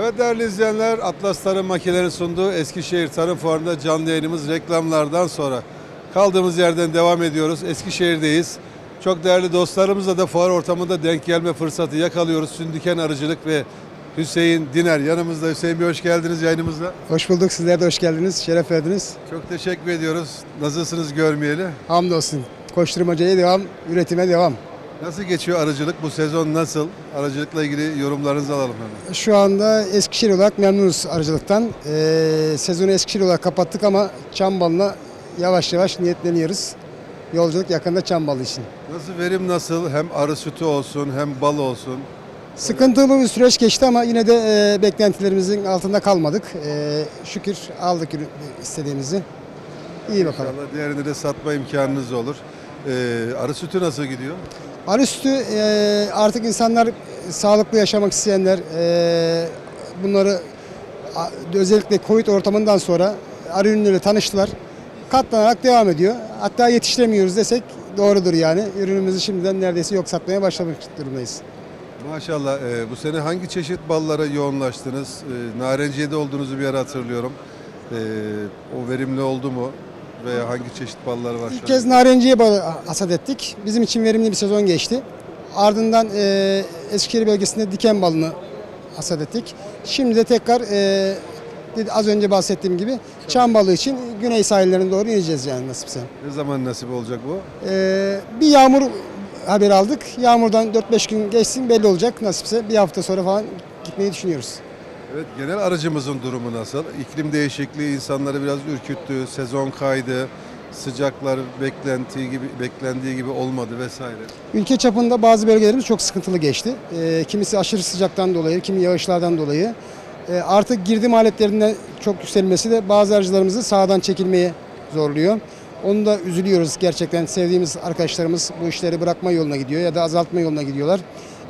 Evet değerli izleyenler, Atlas Tarım Makineleri sunduğu Eskişehir Tarım Fuarı'nda canlı yayınımız reklamlardan sonra kaldığımız yerden devam ediyoruz. Eskişehir'deyiz. Çok değerli dostlarımızla da fuar ortamında denk gelme fırsatı yakalıyoruz. Sündiken Arıcılık ve Hüseyin Diner yanımızda. Hüseyin Bey hoş geldiniz yayınımıza. Hoş bulduk. Sizler de hoş geldiniz. Şeref verdiniz. Çok teşekkür ediyoruz. Nasılsınız görmeyeli? Hamdolsun. Koşturmacaya devam, üretime devam. Nasıl geçiyor arıcılık? Bu sezon nasıl? Arıcılıkla ilgili yorumlarınızı alalım hemen. Şu anda Eskişehir olarak memnunuz arıcılıktan. Ee, sezonu Eskişehir olarak kapattık ama Çambalı'na yavaş yavaş niyetleniyoruz. Yolculuk yakında Çambalı için. Nasıl verim nasıl? Hem arı sütü olsun hem bal olsun. Sıkıntılı bir süreç geçti ama yine de e, beklentilerimizin altında kalmadık. E, şükür aldık istediğimizi. İyi bakalım. İnşallah diğerini de satma imkanınız olur. Ee, arı sütü nasıl gidiyor? Arı sütü e, artık insanlar sağlıklı yaşamak isteyenler e, bunları özellikle Covid ortamından sonra arı ürünleriyle tanıştılar. Katlanarak devam ediyor. Hatta yetiştiremiyoruz desek doğrudur yani. Ürünümüzü şimdiden neredeyse yok satmaya başlamış durumdayız. Maşallah e, bu sene hangi çeşit ballara yoğunlaştınız? E, narenciyede olduğunuzu bir ara hatırlıyorum. E, o verimli oldu mu? Veya hangi çeşit ballar var? İlk kez narenciye hasat ettik. Bizim için verimli bir sezon geçti. Ardından e, Eskişehir bölgesinde diken balını hasat ettik. Şimdi de tekrar e, az önce bahsettiğim gibi çam balığı için güney sahillerine doğru ineceğiz yani nasipse. Ne zaman nasip olacak bu? E, bir yağmur haber aldık. Yağmurdan 4-5 gün geçsin belli olacak nasipse. Bir hafta sonra falan gitmeyi düşünüyoruz. Evet genel aracımızın durumu nasıl? İklim değişikliği insanları biraz ürküttü, sezon kaydı, sıcaklar beklentiği gibi beklendiği gibi olmadı vesaire. Ülke çapında bazı bölgelerimiz çok sıkıntılı geçti. Ee, kimisi aşırı sıcaktan dolayı, kimi yağışlardan dolayı. Ee, artık girdim aletlerinden çok yükselmesi de bazı arıcılarımızı sahadan çekilmeye zorluyor. Onu da üzülüyoruz gerçekten. Sevdiğimiz arkadaşlarımız bu işleri bırakma yoluna gidiyor ya da azaltma yoluna gidiyorlar.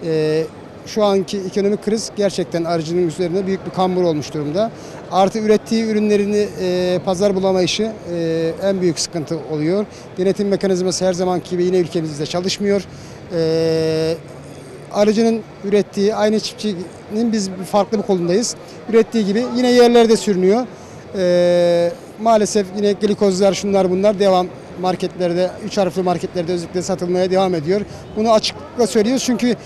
Ee, şu anki ekonomik kriz gerçekten arıcının üzerine büyük bir kambur olmuş durumda. Artı ürettiği ürünlerini e, pazar bulamayışı e, en büyük sıkıntı oluyor. Denetim mekanizması her zamanki gibi yine ülkemizde çalışmıyor. E, arıcının ürettiği aynı çiftçinin biz farklı bir kolundayız. Ürettiği gibi yine yerlerde sürünüyor. E, maalesef yine glikozlar şunlar bunlar devam marketlerde, üç harfli marketlerde özellikle satılmaya devam ediyor. Bunu açıkla söylüyoruz çünkü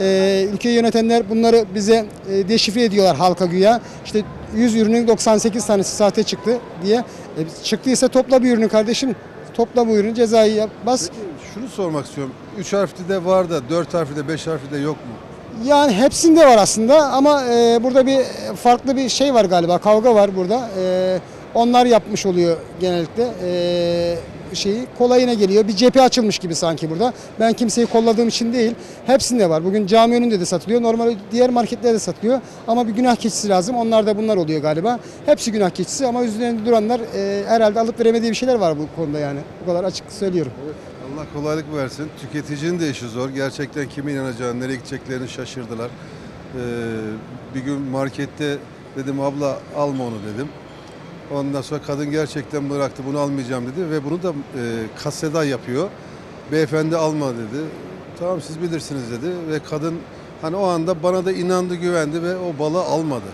e, ülkeyi yönetenler bunları bize e, deşifre ediyorlar halka güya. İşte 100 ürünün 98 tanesi sahte çıktı diye. E, çıktıysa topla bir ürünü kardeşim. Topla bu ürünü cezayı yap, bas. Şunu sormak istiyorum. 3 harfli de var da 4 harfli de 5 harfli de yok mu? Yani hepsinde var aslında ama e, burada bir farklı bir şey var galiba. Kavga var burada. E, onlar yapmış oluyor genellikle e, şeyi. Kolayına geliyor. Bir cephe açılmış gibi sanki burada. Ben kimseyi kolladığım için değil. Hepsinde var. Bugün cami önünde de satılıyor. Normal diğer marketlerde de satılıyor. Ama bir günah keçisi lazım. Onlar da bunlar oluyor galiba. Hepsi günah keçisi ama üzerinde duranlar e, herhalde alıp veremediği bir şeyler var bu konuda yani. Bu kadar açık söylüyorum. Allah kolaylık versin. Tüketicinin de işi zor. Gerçekten kime inanacağını, nereye gideceklerini şaşırdılar. Ee, bir gün markette dedim abla alma onu dedim. Ondan sonra kadın gerçekten bıraktı bunu almayacağım dedi ve bunu da e, kaseda yapıyor. Beyefendi alma dedi. Tamam siz bilirsiniz dedi ve kadın hani o anda bana da inandı güvendi ve o balı almadı.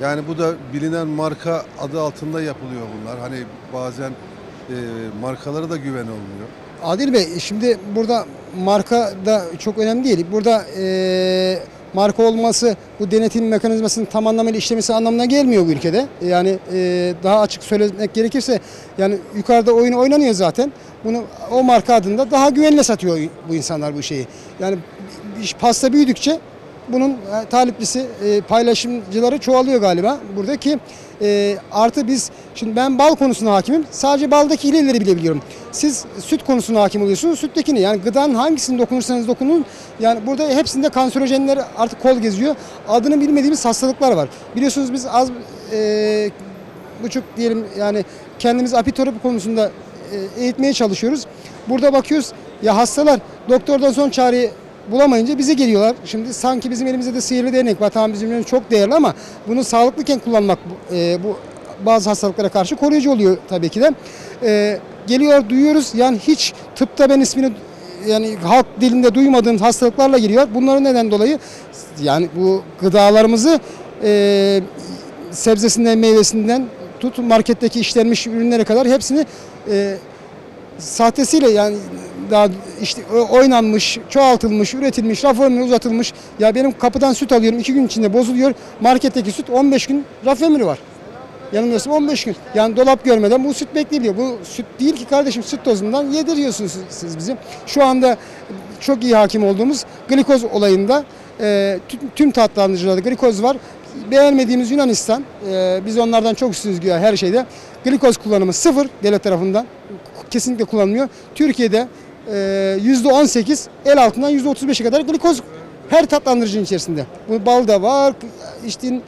Yani bu da bilinen marka adı altında yapılıyor bunlar. Hani bazen e, markalara da güven olmuyor. Adil Bey şimdi burada marka da çok önemli değil. Burada e, marka olması bu denetim mekanizmasının tam anlamıyla işlemesi anlamına gelmiyor bu ülkede. Yani e, daha açık söylemek gerekirse yani yukarıda oyun oynanıyor zaten. Bunu o marka adında daha güvenle satıyor bu insanlar bu şeyi. Yani pasta büyüdükçe bunun e, taliplisi, e, paylaşımcıları çoğalıyor galiba buradaki. E, artı biz, şimdi ben bal konusuna hakimim. Sadece baldaki hileleri bile biliyorum. Siz süt konusuna hakim oluyorsunuz. Süttekini yani gıdanın hangisini dokunursanız dokunun. Yani burada hepsinde kanserojenler artık kol geziyor. Adını bilmediğimiz hastalıklar var. Biliyorsunuz biz az e, buçuk diyelim yani kendimiz apitoropi konusunda e, eğitmeye çalışıyoruz. Burada bakıyoruz ya hastalar doktordan son çareyi bulamayınca bize geliyorlar. Şimdi sanki bizim elimizde de sihirli değnek var. Tamam bizim için çok değerli ama bunu sağlıklıken kullanmak e, bu bazı hastalıklara karşı koruyucu oluyor tabii ki de. E, geliyor duyuyoruz yani hiç tıpta ben ismini yani halk dilinde duymadığım hastalıklarla geliyor. Bunların neden dolayı yani bu gıdalarımızı e, sebzesinden meyvesinden tut marketteki işlenmiş ürünlere kadar hepsini e, sahtesiyle yani daha işte oynanmış, çoğaltılmış, üretilmiş, raf ömrü uzatılmış. Ya benim kapıdan süt alıyorum iki gün içinde bozuluyor. Marketteki süt 15 gün raf ömrü var. Yanılmıyorsam 15 gün. Yani dolap görmeden bu süt bekleniyor. Bu süt değil ki kardeşim süt tozundan yediriyorsunuz siz- siz bizi. Şu anda çok iyi hakim olduğumuz glikoz olayında e, tüm, tüm tatlandırıcılarda glikoz var. Beğenmediğimiz Yunanistan, e, biz onlardan çok üstünüz güya her şeyde. Glikoz kullanımı sıfır devlet tarafından. Kesinlikle kullanılmıyor. Türkiye'de %18, el altından %35'e kadar glikoz her tatlandırıcının içerisinde. Bu balda var, içtiğin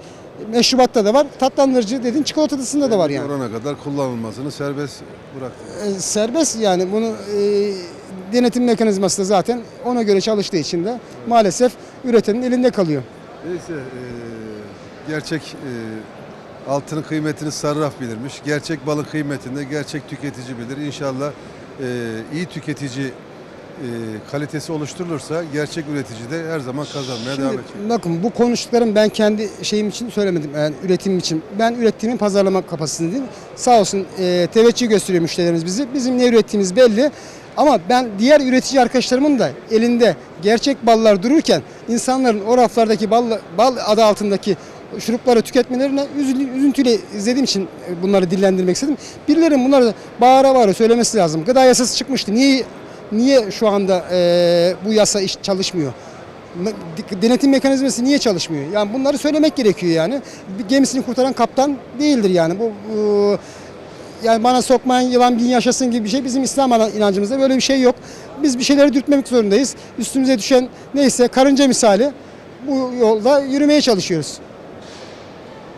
meşrubatta da var. Tatlandırıcı dediğin çikolatasında da var yani. Korona kadar kullanılmasını serbest bıraktı. E, serbest yani bunu e, denetim mekanizması da zaten ona göre çalıştığı için de maalesef üretenin elinde kalıyor. Neyse e, gerçek e, altının kıymetini sarraf bilirmiş. Gerçek balın kıymetini de gerçek tüketici bilir. İnşallah iyi tüketici e, kalitesi oluşturulursa gerçek üretici de her zaman kazanmaya devam Şimdi edecek. bakın bu konuştuklarım ben kendi şeyim için söylemedim. Yani üretimim için. Ben ürettiğimin pazarlama kapasitesindeyim. Sağ olsun e, teveccüh gösteriyor müşterilerimiz bizi. Bizim ne ürettiğimiz belli. Ama ben diğer üretici arkadaşlarımın da elinde gerçek ballar dururken insanların o raflardaki bal, bal adı altındaki şurupları tüketmelerine üzüntüyle izlediğim için e, bunları dillendirmek istedim. Birilerinin bunları bağıra bağıra söylemesi lazım. Gıda yasası çıkmıştı. Niye niye şu anda e, bu yasa iş çalışmıyor? Denetim mekanizması niye çalışmıyor? Yani bunları söylemek gerekiyor yani. Bir gemisini kurtaran kaptan değildir yani. Bu, bu yani bana sokmayan yılan bin yaşasın gibi bir şey bizim İslam inancımızda böyle bir şey yok. Biz bir şeyleri dürtmemek zorundayız. Üstümüze düşen neyse karınca misali bu yolda yürümeye çalışıyoruz.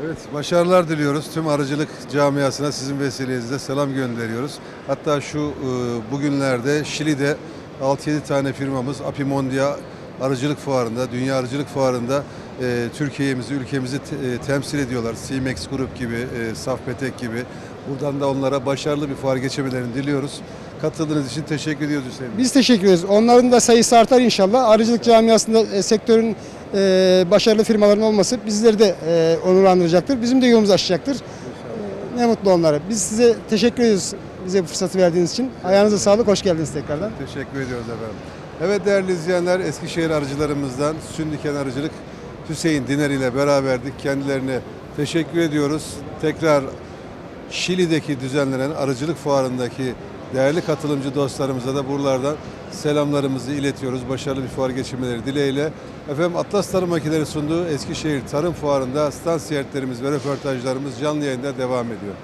Evet, başarılar diliyoruz. Tüm arıcılık camiasına sizin vesilenizle selam gönderiyoruz. Hatta şu e, bugünlerde Şili'de 6-7 tane firmamız Apimondia Arıcılık Fuarı'nda, Dünya Arıcılık Fuarı'nda e, Türkiye'mizi, ülkemizi e, temsil ediyorlar. CMEX Grup gibi, e, Safpetek gibi. Buradan da onlara başarılı bir fuar geçirmelerini diliyoruz. Katıldığınız için teşekkür ediyoruz Hüseyin. Biz teşekkür ederiz. Onların da sayısı artar inşallah. Arıcılık camiasında sektörün e, başarılı firmaların olması bizleri de e, onurlandıracaktır. Bizim de yolumuzu açacaktır. E, ne mutlu onlara. Biz size teşekkür ediyoruz bize bu fırsatı verdiğiniz için. Ayağınıza sağlık, hoş geldiniz tekrardan. Teşekkür ediyoruz efendim. Evet değerli izleyenler Eskişehir arıcılarımızdan Sündüken Arıcılık Hüseyin Diner ile beraberdik. Kendilerine teşekkür ediyoruz. Tekrar Şili'deki düzenlenen arıcılık fuarındaki değerli katılımcı dostlarımıza da buralardan selamlarımızı iletiyoruz. Başarılı bir fuar geçirmeleri dileğiyle. Efendim Atlas Tarım Makineleri sunduğu Eskişehir Tarım Fuarı'nda stand ziyaretlerimiz ve röportajlarımız canlı yayında devam ediyor.